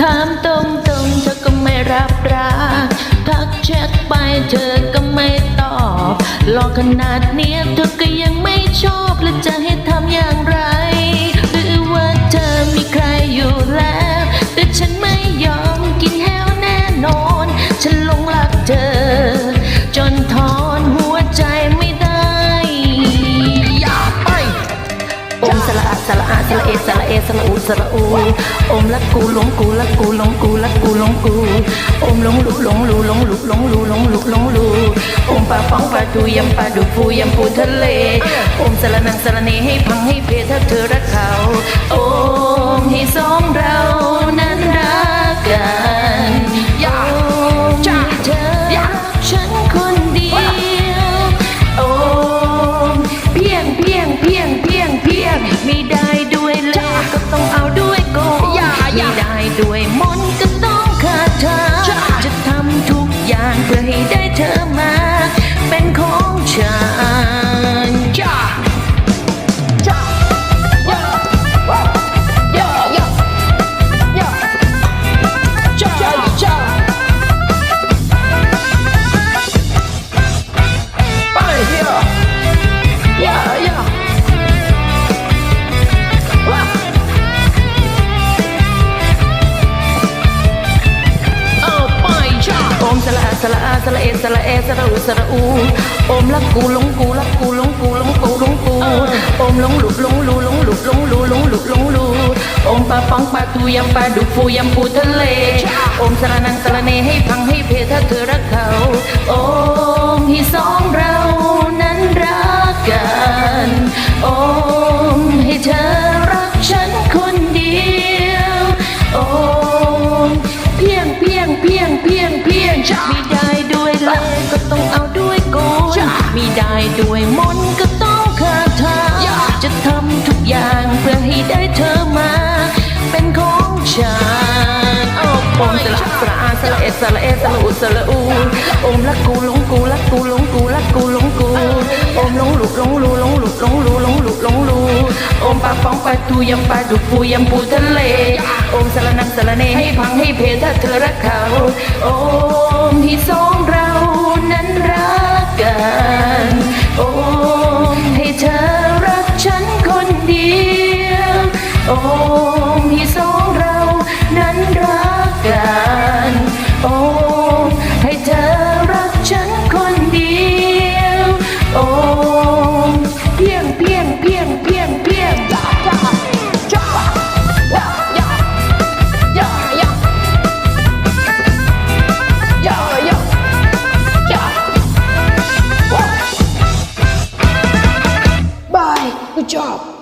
ถามตรงๆเธอก็ไม่รับรัก ทักแชทไปเธอก็ไม่ตอบหลอกขนาดเนี้ยเธอก็ยังไม่ชอบ และจะให้ทำอย่างไร หรือว่าเธอมีใครอยู่ เอสละเอสละอูสละอูอมละกูหลงกูละกูหลงกูละกูหลงกูอมหลงลุหลงลูหลงลุหลงลูหลงลุหลงลูอมปลาฟองปลาดูยำปลาดูปูยำปูทะเลอมสละนังสละเนให้พังให้เพถ้าเธอรักเขาโอ้ สละอาสละอาเอสละเอสละอูสละอูโอมลักกูหลงกูลักกูหลงกูหลงกูหลงกูโอมหลงหลุบหลงลูหลงหลุบหลงลูหลงหลุบหลงลูโอมปลาปองปลาตูยำปลาดุกฟูยำปูทะเลโอมสละนังสละเนให้พังให้เพทะเธอรักเขาโอ ปมสละสละอาสละเอสละเอสละอุสละอูอมละกูหลงกูละกูหลงกูละกูหลงกูอมหลงหลุกหลงลูหลงหลุกหลงลูหลงหลุกหลงลูอมปลาฟองปลาทูยำปลาดุกฟูยำปูทะเลอมสละนังสละเนให้พังให้เพถ้าเธอรักเขาอมที่สองเรานั้นรักกัน job.